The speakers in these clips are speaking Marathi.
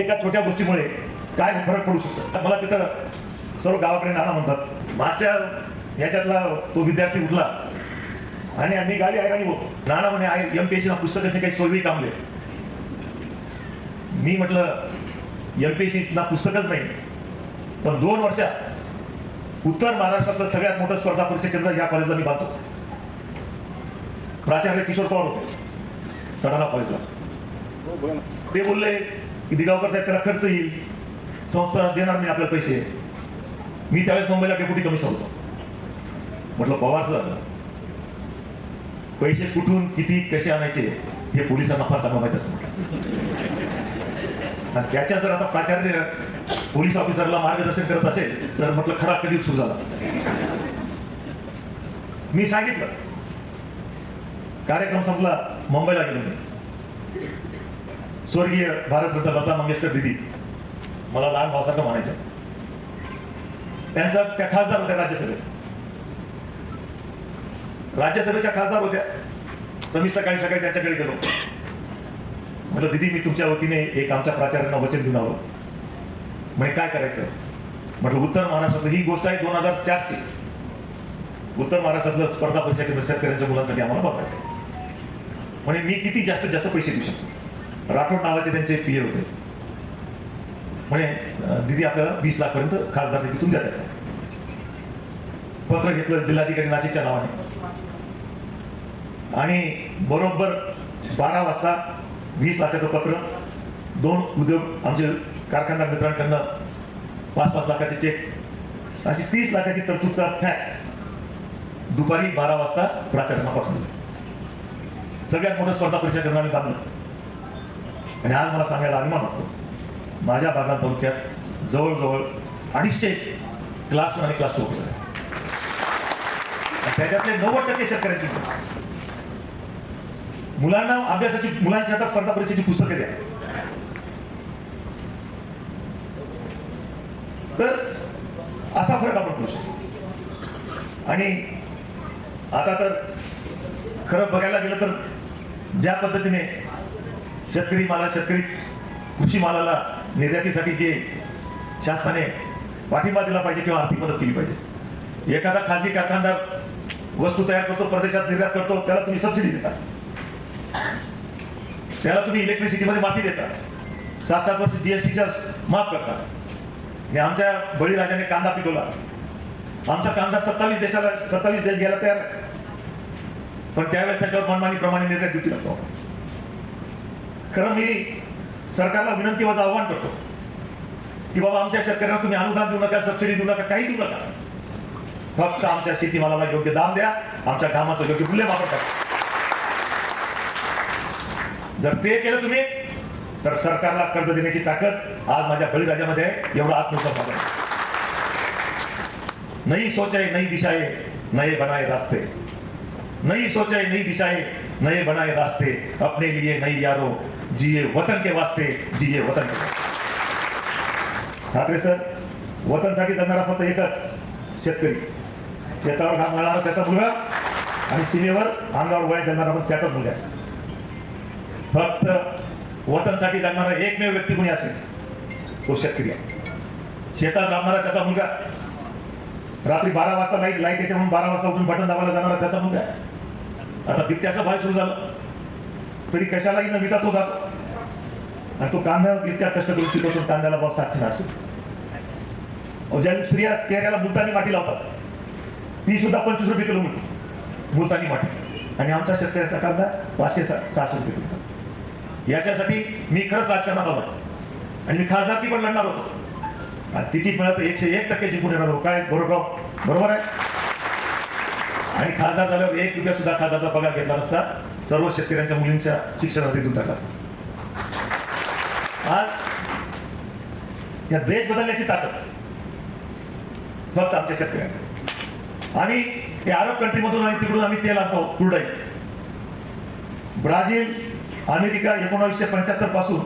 एका छोट्या गोष्टीमुळे काय फरक पडू शकतो? मला तिथं सर्व गावाकडे नाना म्हणतात मागच्या ह्याच्यातला तो विद्यार्थी उठला आणि आम्ही गाडी हैराणी होतो. नाना म्हणे आहे एम पी एस सी पुस्तकाचे काही सोयी कामले. मी म्हटलं एम पी एस सी ना पुस्तकच नाही पण दोन वर्षात उत्तर महाराष्ट्रातलं सगळ्यात मोठं स्पर्धा परीक्षा केंद्र या कॉलेजला मी बांधतो. प्राचार्य किशोर पवार होते सडाणा कॉलेजला ते बोलले की दिगावकर साहेब त्याला खर्च येईल? संस्था देणार नाही आपल्याला पैसे. मी त्यावेळेस मुंबईला डेप्युटी कमिशनर होतो. म्हटलं पवार सर पैसे कुठून किती कसे आणायचे हे पोलिसांना फार चांगलं माहीत असं आणि त्याच्या जर आता प्राचार्य पोलीस ऑफिसरला मार्गदर्शन करत असेल तर म्हटलं खरा कधी सुरू झाला? मी सांगितलं. कार्यक्रम संपला मुंबईला गेलो मी. स्वर्गीय भारतरत्न लता मंगेशकर दिदी. मला लहान भावासारखं म्हणायचं. त्यांचा त्या खासदार होत्या राज्यसभेत. राज्यसभेच्या खासदार होत्या. तर मी सकाळी सकाळी त्याच्याकडे गेलो. म्हटलं दिदी मी तुमच्या वतीने एक आमच्या प्राचार्यांना वचन देऊन आलो. म्हणे काय करायचं? म्हटलं उत्तर महाराष्ट्रात ही गोष्ट आहे दोन हजार चारची. उत्तर महाराष्ट्रातलं स्पर्धा परीक्षा केंद्र शेतकऱ्यांच्या मुलांसाठी आम्हाला बघायचं म्हणे मी किती जास्तीत जास्त पैसे देऊ शकतो? राठोड नावाचे त्यांचे पी होते. म्हणे दिदी आपल्याला वीस लाख पर्यंत खासदार निधीतून द्या पत्र घेतलं जिल्हाधिकारी नाशिकच्या नावाने. आणि बरोबर बारा वाजता वीस लाखाचं पत्र दोन उद्योग आमचे कारखानदार मित्रांकडनं पाच पाच लाखाचे चेक अशी तीस लाखाची तरतूद फॅक्स दुपारी बारा वाजता प्राचार्यांना पाठवली सगळ्यात मोठं स्पर्धा परीक्षा केंद्र आम्ही बांधलं. आणि आज मला सांगायला अभिमान होतो माझ्या भागात तालुक्यात जवळजवळ अडीचशे क्लास आणि क्लास टू ऑफिसर आहेत. त्याच्यातले नव्वद टक्के शेतकऱ्यांची मुलांना अभ्यासाची मुलांच्या आता स्पर्धा परीक्षेची पुस्तके द्या. तर असा फरक आपण करू शकतो. आणि आता तर खरं बघायला गेलं तर ज्या पद्धतीने शेतकरी माला शेतकरी कृषी मालाला निर्यातीसाठी जे शासनाने पाठिंबा दिला पाहिजे किंवा आर्थिक मदत केली पाहिजे. एखादा खाजगी कारखानदार वस्तू तयार करतो प्रदेशात निर्यात करतो त्याला तुम्ही सबसिडी देता. त्याला तुम्ही इलेक्ट्रिसिटीमध्ये माफी देता. सात सात वर्ष जीएसटीच्या माफ करता. आणि आमच्या बळीराजाने कांदा पिकवला. आमचा कांदा सत्तावीस देशाला सत्तावीस देश घ्यायला तयार पण त्यावेळेस त्याच्यावर मनमानीप्रमाणे निर्यात ड्युटी लागतो. खरं मी सरकारला विनंती माझं आव्हान करतो की बाबा आमच्या शेतकऱ्यांना तुम्ही अनुदान देऊ नका सबसिडी देऊ नका काही देऊ नका. फक्त आमच्या शेतीमालाला योग्य दाम द्या आमच्या कामाचं योग्य मूल्य वापर करा जर ते केलं तुम्ही तर सरकारला कर्ज देण्याची ताकद आज माझ्या बळीराजामध्ये आहे एवढा आत्मविश्वास आहे. नई सोच है नई आहे नये बनाए रास्ते. नई सोच है नई दिशाएं नए बनाए रास्ते. अपने लिए नई यारो. जिए वतन के वास्ते जिए वतन के ठाकरे सर वतनसाठी जगणारा फक्त एकच शेतकरी. शेतावर घाम घालणारा त्याचा मुलगा आणि सीमेवर अंगावर वय जगणारा पण त्याचाच मुलगा. फक्त वतनसाठी जगणारा एकमेव व्यक्ती कोणी असेल? तो शेतकरी शेतात राबणारा त्याचा मुलगा. रात्री बारा वाजता लाइट लाइट येते म्हणून बारा वाजता उठून बटन दाबायला जाणारा त्याचा मुलगा. आता बिबट्याचा भय सुरू झाला. तरी कशालाही न विटा तो जातो आणि तो कांदा इतक्या कष्ट करून कांद्याला भाव सातशे आठशे ज्या स्त्रिया चेहऱ्याला मुलतानी माठी लावतात ती सुद्धा पंचवीस रुपये किलो मिळते मुलतानी आणि आमचा शेतकऱ्याचा कांदा पाचशे सहाशे रुपये किलो. याच्यासाठी मी खरंच राजकारणात आलो. आणि मी खासदारकी पण लढणार होतो. तिकीट मिळत एकशे एक टक्के जिंकून येणार काय? बरोबर हो? बरोबर आहे? आणि खासदार झाल्यावर एक रुपया सुद्धा खासदारचा पगार घेतला नसता. सर्व शेतकऱ्यांच्या मुलींच्या शिक्षणासाठी देऊन टाकला असता आज या देश बदलण्याची ताकद फक्त आमच्या शेतकऱ्यांना आणि ते अरब कंट्रीमधून आणि तिकडून आम्ही तेल आणतो क्रूडाईल ब्राझील अमेरिका एकोणावीसशे पंच्याहत्तरपासून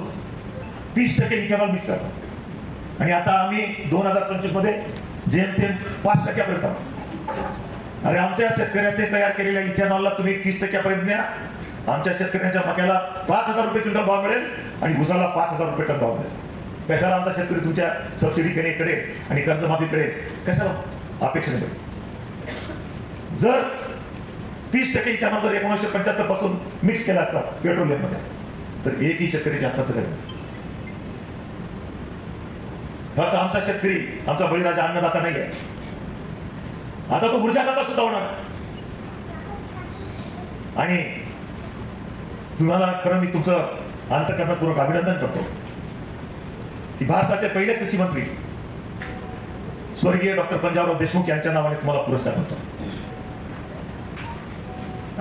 तीस टक्के इथेनॉल मिक्स करतो आणि आता आम्ही दोन हजार पंचवीसमध्ये जेमतेम पाच टक्क्यापर्यंत आहोत. अरे आमच्या शेतकऱ्यांनी तयार केलेल्या इथेनॉलला तुम्ही तीस टक्क्यापर्यंत न्या. आमच्या शेतकऱ्यांच्या मक्याला पाच हजार रुपये क्विंटल भाव मिळेल आणि ऊसाला पाच हजार रुपये टन भाव मिळेल. कशाला आमचा शेतकरी तुमच्या सबसिडीकडे कडे आणि कर्जमाफीकडे कशाला अपेक्षा नाही? जर तीस टक्के त्यांना जर एकोणीसशे पंच्याहत्तरपासून मिक्स केला असता पेट्रोलियममध्ये तर एकही शेतकऱ्याची आत्महत्या झाली नसती. फक्त आमचा शेतकरी आमचा बळीराजा अन्नदाता नाही आहे आता तो ऊर्जादाता सुद्धा होणार. आणि तुम्हाला खरं मी तुमचं अंतकरणपूर्वक अभिनंदन करतो. की भारताचे पहिले कृषी मंत्री स्वर्गीय डॉक्टर पंजाबराव देशमुख यांच्या नावाने तुम्हाला पुरस्कार होतो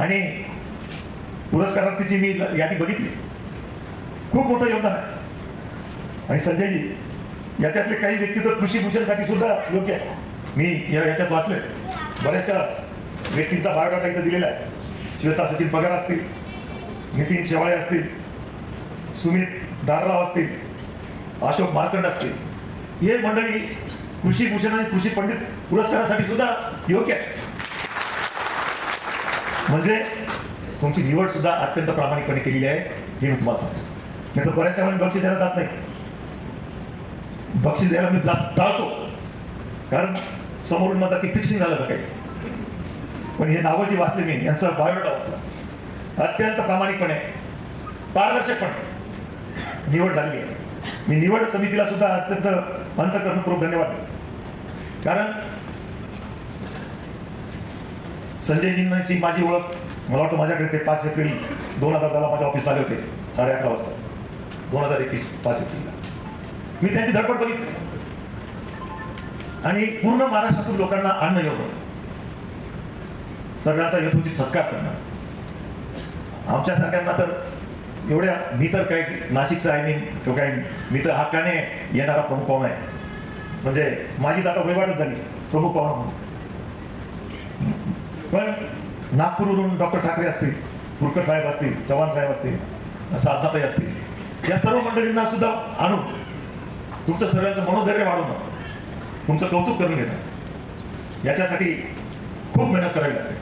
आणि पुरस्कारार्थीची मी यादी बघितली. खूप मोठं योगदान आहे. आणि संजयजी याच्यातले काही व्यक्ती तर कृषी भूषणसाठी सुद्धा योग्य आहे. मी याच्यात वाचले बऱ्याचशा व्यक्तींचा बायोडाटा इथं दिलेला आहे. श्वेता सचिन पगार असतील नितीन शेवाळे असतील सुमित दारराव असतील अशोक मार्कंड असतील हे मंडळी कृषी भूषण आणि कृषी पंडित पुरस्कारासाठी सुद्धा योग्य आहे म्हणजे तुमची निवड सुद्धा अत्यंत प्रामाणिकपणे केलेली आहे हे मी तुम्हाला सांगतो. नाही तर बऱ्याचशा वेळी बक्षीस द्यायला जात नाही. बक्षीस द्यायला मी टाळतो. कारण समोरून म्हणतात की फिक्सिंग झालं का काही? पण हे नावं जी वाचले मी यांचा बायोडाटा वाचला. अत्यंत प्रामाणिकपणे पारदर्शकपणे निवड झाली आहे. मी निवड समितीला सुद्धा अत्यंत अंतकरणपूर्वक धन्यवाद कारण संजयजींची माझी ओळख मला वाटतं माझ्याकडे ते पाच एप्रिल दोन हजार दहाला माझ्या ऑफिसला आले होते साडे अकरा वाजता. दोन हजार एकवीस पाच एप्रिलला मी त्यांची धडपड बघितली. आणि पूर्ण महाराष्ट्रातून लोकांना अन्न एवढं सगळ्याचा यथोचित सत्कार करणं. आमच्या सगळ्यांना तर एवढ्या मी तर काय नाशिकचा आहे मी तो काय मी तर हक्काने येणारा प्रमुख पाहुणा आहे. म्हणजे माझी तर आता वैवाटच झाली प्रमुख पाहुणा म्हणून. पण नागपूरवरून डॉक्टर ठाकरे असतील कुरकर साहेब असतील चव्हाण साहेब असतील साधनाताई असतील या सर्व मंडळींना सुद्धा आणून तुमचं सर्वांचं मनोधैर्य वाढवणं तुमचं कौतुक करून घेणं याच्यासाठी खूप मेहनत करावी लागते.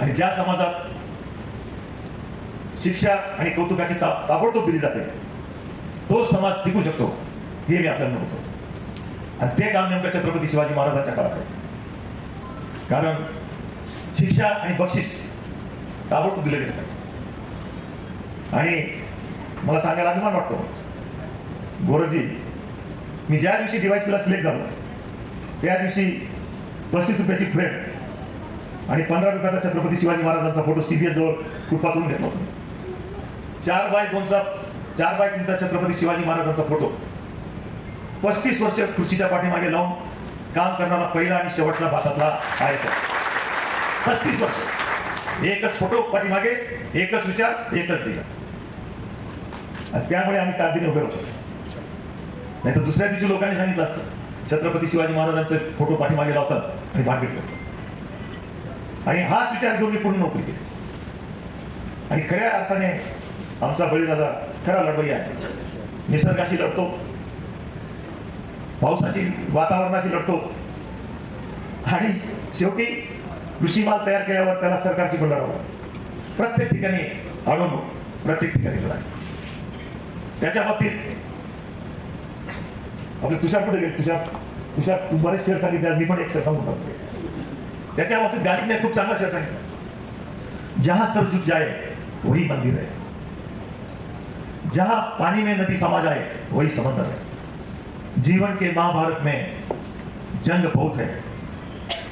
आणि ज्या समाजात शिक्षा आणि कौतुकाची ताप ताबडतोब दिली जाते. तो समाज टिकू शकतो हे मी आपल्याला म्हणतो. आणि ते काम नेमकं छत्रपती शिवाजी महाराजांच्या काळात आहे. कारण शिक्षा आणि बक्षीस ताबडतोब दिले गेलं पाहिजे. आणि मला सांगायला अभिमान वाटतो. गोरखजी मी ज्या दिवशी डिवायसला सिलेक्ट झालो त्या दिवशी पस्तीस रुपयाची फ्रेड आणि पंधरा रुपयाचा छत्रपती शिवाजी महाराजांचा फोटो सीबीएस जवळ फुटपाथून घेतला होता. चार बाय दोनचा चार बाय तीनचा छत्रपती शिवाजी महाराजांचा फोटो पस्तीस वर्ष खुर्चीच्या पाठीमागे लावून काम करणारा पहिला आणि शेवटचा भारतातला आहे पस्तीस वर्ष. एकच फोटो पाठीमागे एकच विचार एकच दिला. त्यामुळे आम्ही ताकदीने उभे राहू शकतो नाही तर दुसऱ्या दिवशी लोकांनी सांगितलं असतं छत्रपती शिवाजी महाराजांचे फोटो पाठीमागे लावतात आणि भांडीत करतात आणि हाच विचार घेऊन मी पूर्ण नोकरी केली. आणि खऱ्या अर्थाने आमचा बळीराजा खरा लढवई आहे. निसर्गाशी लढतो. पावसाशी वातावरणाशी लढतो. आणि शेवटी कृषी माल तयार केल्यावर त्याला सरकारशी पण लढावं प्रत्येक ठिकाणी अडवणूक प्रत्येक ठिकाणी लढाई त्याच्या बाबतीत आपले तुषार कुठे गेले? तुषार तुषार तू बरेच शेअर सांगितले मी पण एक शेअर सांगून टाकतो. त्याच्या बाबतीत गाडीने खूप चांगला शेअर सांगितलं. जहा सर झुक जाए वही मंदिर आहे. जहां पानी में नदी समा जाए वही समंदर है। जीवन के महाभारत में जंग बहुत है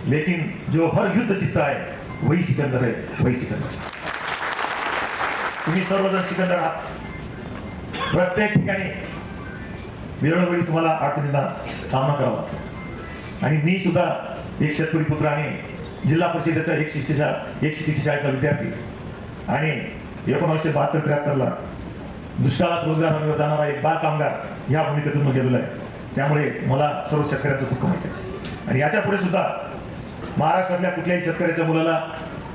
लेकिन जो हर युद्ध जीतता है वही सिकंदर है वही सिकंदर। तुम्ही सर्वजण सिकंदर आहात प्रत्येक ठिकाणी वेळोवेळी तुम्हाला अडचणींना सामना करावा लागतो. आणि मी सुद्धा एक शेतकरी पुत्र आणि जिल्हा परिषदेचा एक शिष्ट एक शिक्षक शाळेचा विद्यार्थी. आणि एकोणीसशे बहात्तर त्र्याहत्तरला दुष्काळात रोजगार हमीवर जाणारा एक बाल कामगार या भूमिकेतून मी आहे. त्यामुळे मला सर्व शेतकऱ्यांचं दुःख माहिती आहे. आणि याच्यापुढे सुद्धा महाराष्ट्रातल्या कुठल्याही शेतकऱ्याच्या मुलाला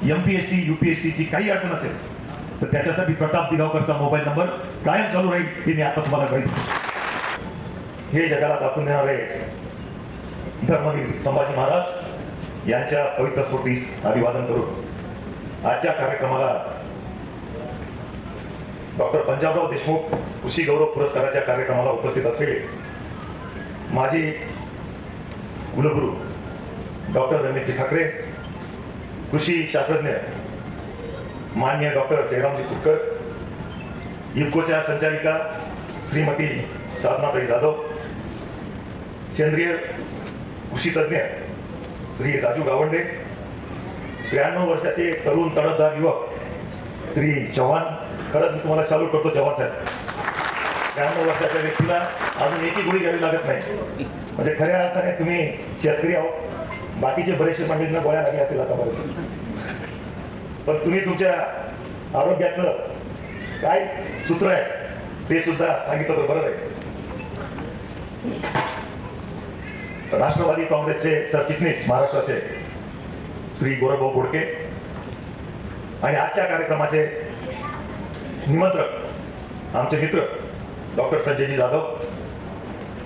M P S C U P S सीची काही अडचण असेल तर त्याच्यासाठी प्रताप दिगावकरचा मोबाईल नंबर कायम चालू राहील हे मी आता तुम्हाला कळीत हे जगाला दाखवून देणारे धर्मवीर संभाजी महाराज. यांच्या पवित्र स्फूर्तीस अभिवादन करून आजच्या कार्यक्रमाला डॉक्टर पंजाबराव देशमुख कृषी गौरव पुरस्काराच्या कार्यक्रमाला उपस्थित असलेले माजी कुलगुरू डॉक्टर रमेशजी ठाकरे कृषी शास्त्रज्ञ मान्य डॉक्टर जयरामजी कुटकर इफकोच्या संचालिका श्रीमती साधनाताई जाधव सेंद्रिय कृषीतज्ज्ञ श्री राजू गावंडे त्र्याण्णव वर्षाचे तरुण तडफदार युवक श्री चव्हाण खरंच मी तुम्हाला चालू करतो जेव्हा साहेब त्र्याण्णव वर्षाच्या व्यक्तीला अजून एकही गोळी घ्यावी लागत नाही. म्हणजे खऱ्या अर्थाने तुम्ही शेतकरी आहोत. बाकीचे बरेचसे मंडळींना गोळ्या लागल्या असेल आतापर्यंत पण तुम्ही तुमच्या आरोग्याचं काय सूत्र आहे ते सुद्धा सांगितलं तर बरं आहे राष्ट्रवादी काँग्रेसचे सरचिटणीस महाराष्ट्राचे श्री गोरभाऊ गोडके. आणि आजच्या कार्यक्रमाचे निमंत्रक आमचे मित्र डॉक्टर संजयजी जाधव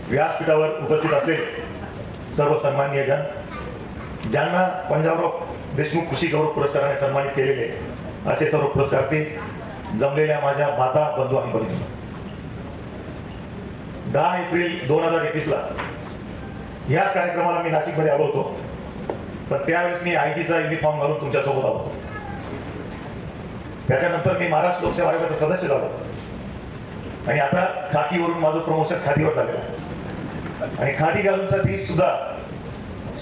व्यासपीठावर उपस्थित असलेले सर्व सन्माननीय जन ज्यांना पंजाबराव देशमुख कृषी गौरव पुरस्काराने सन्मानित केलेले असे सर्व पुरस्कारार्थी जमलेल्या माझ्या माता बंधू आणि बहिणी दहा एप्रिल दोन हजार एकवीसला याच कार्यक्रमाला मी नाशिकमध्ये आलो होतो. पण त्यावेळेस मी आयजीचा युनिफॉर्म घालून तुमच्यासोबत आलो होतो. त्याच्यानंतर मी महाराष्ट्र लोकसेवा आयोगाचा सदस्य झालो. आणि आता खाकीवरून माझं प्रमोशन खादीवर झालेलं आहे. आणि खादी घालूनसाठी सुद्धा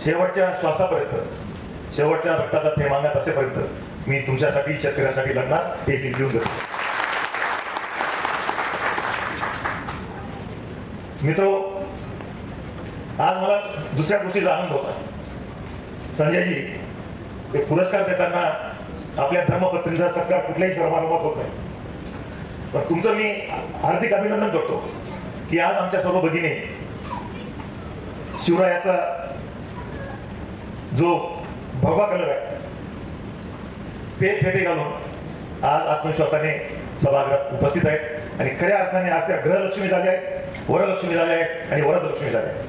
शेवटच्या श्वासापर्यंत शेवटच्या रक्ताचा थेंब अंगात असेपर्यंत मी तुमच्यासाठी शेतकऱ्यांसाठी लढणार हे लिहून देतो. मित्रो आज मला दुसऱ्या गोष्टीचा आनंद होता संजयजी हे पुरस्कार देताना आपल्या धर्मपत्नीचा सत्कार कुठल्याही सर्वानुमत होत नाही पण तुमचं मी हार्दिक अभिनंदन करतो की आज आमच्या सर्व भगिनी शिवरायाचा जो भगवा कलर आहे ते फेटे घालून आज आत्मविश्वासाने सभागृहात उपस्थित आहेत आणि खऱ्या अर्थाने आज त्या ग्रहलक्ष्मी झाल्या आहेत वरलक्ष्मी झाल्या आहेत आणि वरदलक्ष्मी झाल्या आहेत.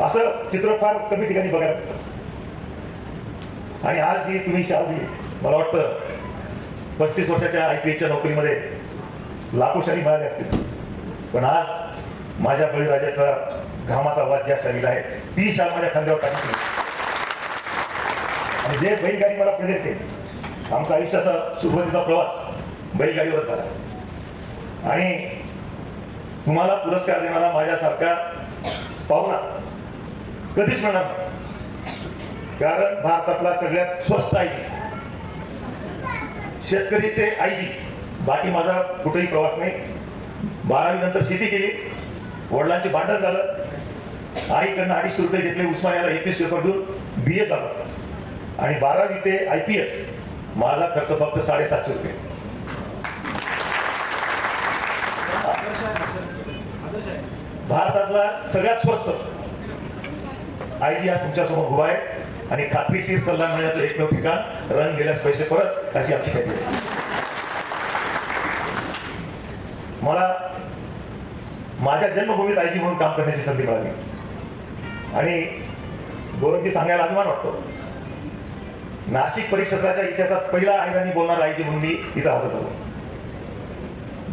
असं चित्र फार कमी ठिकाणी बघायला मिळतं. आणि आज जी तुम्ही शाळा दिली मला वाटतं पस्तीस वर्षाच्या आय पी एसच्या नोकरीमध्ये लाखो शाली मिळाले असतील. पण आज माझ्या बळीराजाचा घामाचा वाद ज्या शालीला आहे ती शाल माझ्या खांद्यावर टाकली आणि जे बैलगाडी मला प्रेझेंट केली आमचा आयुष्याचा सुरुवातीचा प्रवास बैलगाडीवर झाला. आणि तुम्हाला पुरस्कार देणारा माझ्यासारखा पाहुणा कधीच मिळणार नाही. कारण भारतातला सगळ्यात स्वस्त आयजी शेतकरी ते आयजी बाकी माझा कुठेही प्रवास नाही. बारावी नंतर शेती केली. वडिलांचे भांडण झालं. आईकडनं अडीचशे रुपये घेतले. उस्मानियाला एकवीस पेपर देऊन बी ए झालं. आणि बारावी ते आय पी एस माझा खर्च फक्त साडेसातशे रुपये. भारतातला सगळ्यात स्वस्त. आयजी आज तुमच्यासमोर उभा आहे. आणि खात्रीशीर सल्ला मिळण्याचं एकमेव ठिकाण रन गेल्यास पैसे परत अशी आमची खात्री मला माझ्या जन्मभूमीत आयजी म्हणून काम करण्याची संधी मिळाली. आणि गोरंजी सांगायला अभिमान वाटतो. नाशिक परिक्षेत्राच्या इतिहासात पहिला आयराणी बोलणारा आयजी म्हणून मी इथं हजर झालो.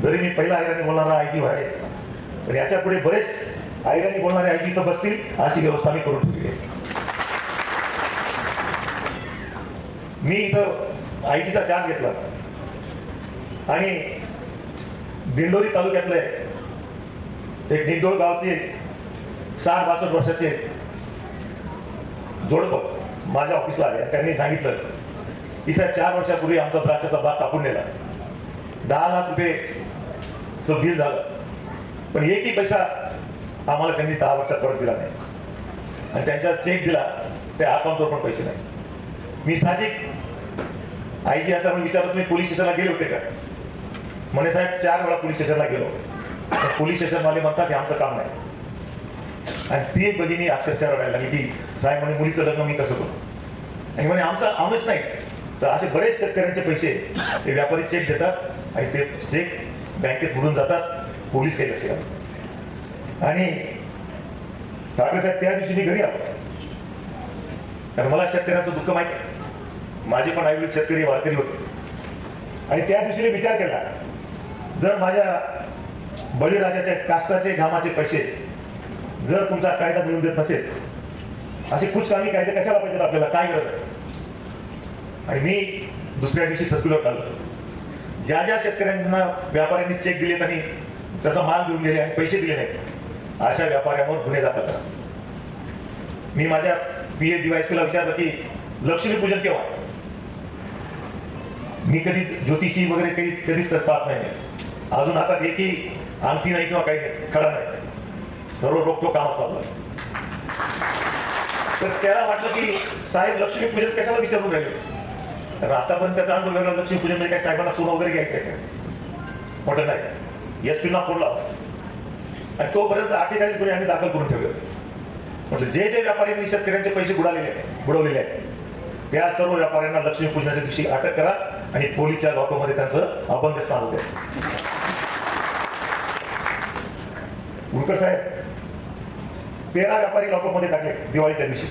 जरी मी पहिला आयराणी बोलणारा आयजी व्हाय पण याच्यापुढे बरेच आयराणी बोलणारे आयजी इथं बसतील अशी व्यवस्था मी करून ठेवली आहे. मी इथं आयजीचा चार्ज घेतला. आणि दिंडोरी तालुक्यातले एक निंदोळ गावचे साठ बासष्ट वर्षाचे जोडप माझ्या ऑफिसला आले. त्यांनी सांगितलं की साहेब चार वर्षापूर्वी आमचा द्राक्षाचा भाग कापून नेला. दहा लाख रुपये बिल झालं. पण एकही पैसा आम्हाला त्यांनी दहा वर्षात परत दिला नाही. आणि त्यांचा चेक दिला त्या अकाउंटवर पण पैसे नाही. मी साहजिक आईजी असं म्हणून विचारतो तुम्ही पोलीस स्टेशनला गेले होते का? म्हणे साहेब चार वेळा पोलीस स्टेशनला गेलो. पोलीस स्टेशनवाले म्हणतात हे आमचं काम नाही. आणि ती एक भगिनी अक्षरशः रडायला लागली की साहेब म्हणे मुलीचं लग्न मी कसं करू? आणि म्हणे आमचं आमच नाही. तर असे बरेच शेतकऱ्यांचे पैसे ते व्यापारी चेक देतात आणि ते चेक बँकेत बुडून जातात पोलीस काही लक्ष घालतात आणि ठाकरे साहेब त्या दिवशी मी घरी आलो. कारण मला शेतकऱ्यांचं दुःख माहिती आहे. माझे पण आईवडील शेतकरी वारकरी होते. आणि त्या दिवशी विचार केला जर माझ्या बळीराजाच्या काष्टाचे घामाचे पैसे जर तुमचा कायदा मिळून देत नसेल असे कुचकामी कायदे कशाला पाहिजेत आपल्याला? काय गरज आहे? आणि मी दुसऱ्या दिवशी सर्क्युलर काढलं ज्या ज्या शेतकऱ्यांना व्यापाऱ्यांनी चेक दिलेत आणि त्याचा माल घेऊन गेले आणि पैसे दिले नाहीत अशा व्यापाऱ्यांवर गुन्हे दाखल करा. मी माझ्या पी एच ला विचारलं की लक्ष्मीपूजन केव्हा मी कधीच ज्योतिषी वगैरे काही कधीच पाहत नाही. अजून हातात एकही आणखी नाही किंवा काही नाही खडा नाही. सर्व रोखतो काम चाललं. तर त्याला वाटलं की साहेब लक्ष्मीपूजन कशाला विचारून राहिले? तर आतापर्यंत त्याचा अनुभव वेगळा लक्ष्मीपूजन म्हणजे काय साहेबांना सोनं वगैरे घ्यायचं आहे का? मोठं नाही. एस पीना फोन लावा आणि तोपर्यंत अठ्ठेचाळीस गुन्हे आम्ही दाखल करून ठेवले होते. म्हटलं जे जे व्यापाऱ्यांनी शेतकऱ्यांचे पैसे बुडालेले आहेत बुडवलेले आहेत त्या सर्व व्यापाऱ्यांना लक्ष्मीपूजनाच्या दिवशी अटक करा. आणि पोलीसच्या लॉकमध्ये त्यांचं अभंग स्थान होते. उरकर साहेब तेरा व्यापारी लॉकअपमध्ये टाकले दिवाळीच्या दिवशी.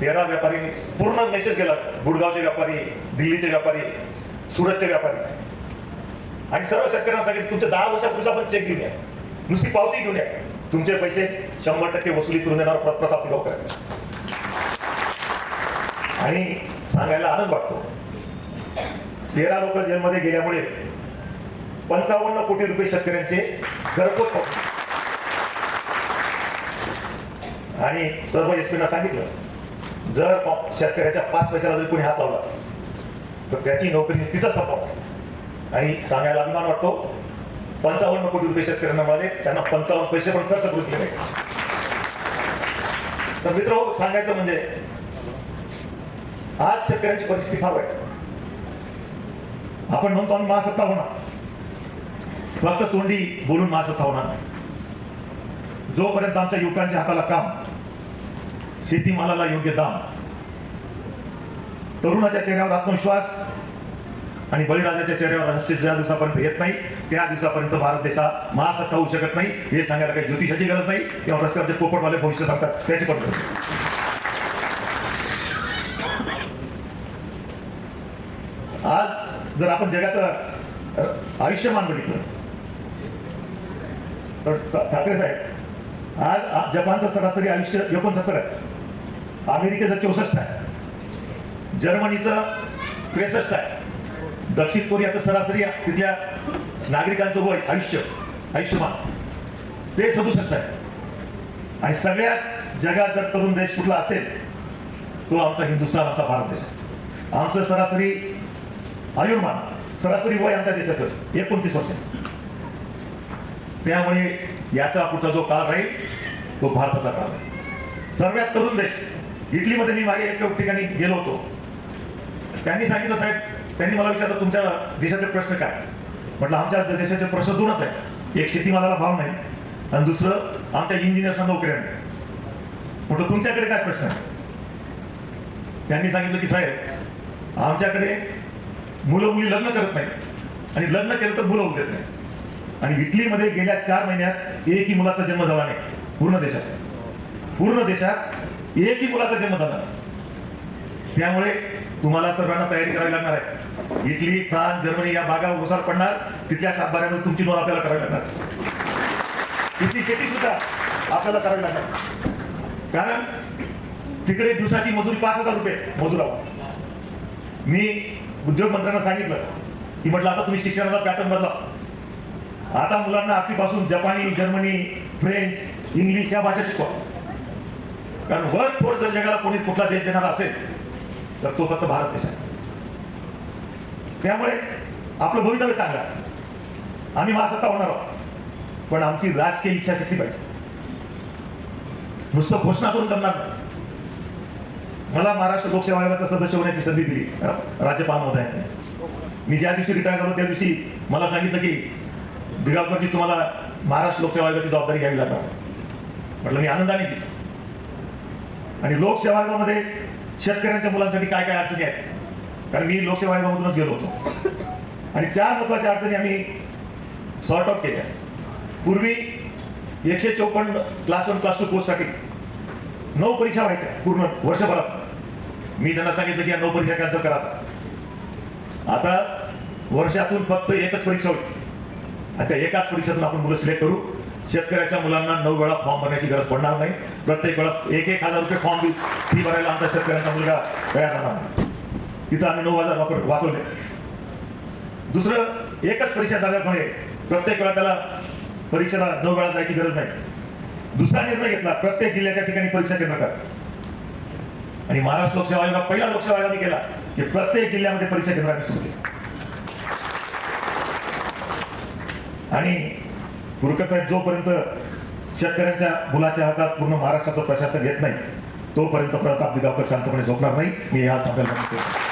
तेरा व्यापारी पूर्ण मेसेज गेला गुडगावचे व्यापारी दिल्लीचे व्यापारी सुरतचे व्यापारी. आणि सर्व शेतकऱ्यांना सांगितलं तुमच्या दहा वर्षापूर्वीचा पण चेक घेऊन या. नुसती पावती घेऊन या. तुमचे पैसे शंभर टक्के वसुली करून देणार प्रताप गावकर आणि सांगायला आनंद वाटतो. तेरा लोक जेलमध्ये गेल्यामुळे पंचावन्न कोटी रुपये शेतकऱ्यांचे घरपोच आणि सर्व एस पीना सांगितलं जर शेतकऱ्याच्या पाच पैशाला जर कोणी हात लावला तर त्याची नोकरी तिथं संपव आणि सांगायला अभिमान वाटतो पंचावन्न कोटी रुपये शेतकऱ्यांना मिळाले त्यांना पंचावन्न पैसे पण खर्च करून दिले. नाही. तर मित्र हो, सांगायचं म्हणजे आज शेतकऱ्यांची परिस्थिती फार वाईट. आपण म्हणतो आम्ही महासत्ता होणार. फक्त तोंडी बोलून महासत्ता होणार नाही. जोपर्यंत आमच्या युवकांच्या हाताला काम शेतीमालाला योग्य दाम तरुणाच्या चेहऱ्यावर आत्मविश्वास आणि बळीराजाच्या चेहऱ्यावर रहस्य ज्या दिवसापर्यंत येत नाही त्या दिवसापर्यंत भारत देशा महासत्ता होऊ शकत नाही. हे सांगायला काही ज्योतिषाची गरज नाही. किंवा रस्त्यावरचे पोपटवाले भविष्य सांगतात. त्याची पण गरज नाही. आज जर आपण जगाचं आयुष्यमान बघितलं तर ठाकरे साहेब आज जपानचं सरासरी आयुष्य एकोणसत्तर आहे. अमेरिकेचं चौसष्ट आहे. जर्मनीचं त्रेसष्ट आहे. दक्षिण कोरियाचं सरासरी तिथल्या नागरिकांचं वय आयुष्य आयुष्यमान. ते सदुसष्ट आहे. आणि सगळ्यात जगात जर तरुण देश कुठला असेल तो आमचा हिंदुस्थान आमचा भारत देश आहे. आमचं सरासरी आयुर्मान सरासरी वय आमच्या देशाचं एकोणतीस वर्ष. त्यामुळे याचा पुढचा जो काळ राहील तो भारताचा काळ आहे सर्वात तरुण देश इटलीमध्ये मी मागे एक ठिकाणी गेलो होतो. त्यांनी सांगितलं साहेब त्यांनी मला विचारलं तुमच्या देशाचे प्रश्न काय? म्हटलं आमच्या देशाचे प्रश्न दोनच आहेत. एक शेतीमालाला भाव नाही आणि दुसरं आमच्या इंजिनियर्सना नोकऱ्या नाही. म्हटलं तुमच्याकडे काय प्रश्न आहे? त्यांनी सांगितलं की साहेब आमच्याकडे मुलं मुली लग्न करत नाही आणि लग्न केलं तर मुलं होऊ देत नाही आणि इटलीमध्ये गेल्या चार महिन्यात एकही मुलाचा जन्म झाला नाही. पूर्ण देशात. पूर्ण देशात एकही मुलाचा जन्म झाला नाही. त्यामुळे तुम्हाला सर्वांना तयारी करावी लागणार आहे. इटली फ्रान्स जर्मनी या भागा ओसाड पडणार. तिथल्या सातबाऱ्यामध्ये तुमची नोंद आपल्याला करावी लागणार. तिथली शेती सुद्धा आपल्याला करावी लागणार. कारण तिकडे दिवसाची मजुरी पाच हजार रुपये मजुरावर. मी उद्योग मंत्र्यांना सांगितलं. की म्हटलं आता तुम्ही शिक्षणाचा पॅटर्न बदला. आता मुलांना आपलीपासून जपानी जर्मनी फ्रेंच इंग्लिश या भाषा शिकवा. कारण वर्क फोर्स जर जगाला कोणी कुठला देश देणार असेल तर तो फक्त भारत देश आहे. त्यामुळे आपलं भवितव्य चांगलं आम्ही महासत्ता होणार आहोत. पण आमची राजकीय इच्छाशक्ती पाहिजे. नुसतं घोषणा करून जमणार नाही. मला महाराष्ट्र लोकसेवा आयोगाचा सदस्य होण्याची संधी दिली. राज्यपाल महोदयांनी मी ज्या दिवशी रिटायर झालो त्या दिवशी मला सांगितलं की दिगापूरची तुम्हाला महाराष्ट्र लोकसेवा आयोगाची जबाबदारी घ्यावी लागणार. म्हटलं मी आनंदाने दिली आणि लोकसेवा आयोगामध्ये शेतकऱ्यांच्या मुलांसाठी काय काय अडचणी आहेत? कारण मी लोकसेवा आयोगामधूनच गेलो होतो. आणि चार महत्त्वाच्या अडचणी आम्ही सॉर्ट आउट केल्या. पूर्वी एकशे चौपन्न क्लास वन क्लास टू कोर्ससाठी नऊ परीक्षा व्हायच्या पूर्ण वर्षभरात. मी त्यांना सांगितलं की या नऊ परीक्षा कॅन्सल करा आता. वर्षातून फक्त एकच परीक्षा होती आणि त्या एकाच परीक्षेतून आपण मुलं सिलेक्ट करू. शेतकऱ्याच्या मुलांना नऊ वेळा फॉर्म भरण्याची गरज पडणार नाही. प्रत्येक वेळा एक एक हजार रुपये फॉर्म फी भरायला आमचा शेतकऱ्यांचा मुलगा तयार राहणार नाही. तिथं आम्ही नऊ हजार वापर वाचवले. दुसरं एकच परीक्षा झाल्यामुळे प्रत्येक वेळा त्याला परीक्षेला नऊ वेळा जायची गरज नाही. दुसरा निर्णय घेतला. प्रत्येक जिल्ह्याच्या ठिकाणी परीक्षा केंद्र करा. आणि महाराष्ट्र लोकसेवा आयोग हा पहिला लोकसेवा आयोगाने केला की प्रत्येक जिल्ह्यामध्ये परीक्षा केंद्र आम्ही सुरू केली. आणि गुरुकर साहेब जोपर्यंत शेतकऱ्यांच्या मुलाच्या हातात पूर्ण महाराष्ट्राचं प्रशासन येत नाही तोपर्यंत प्रताप दिगावकर शांतपणे झोपणार नाही. मी या सांगायला नमूद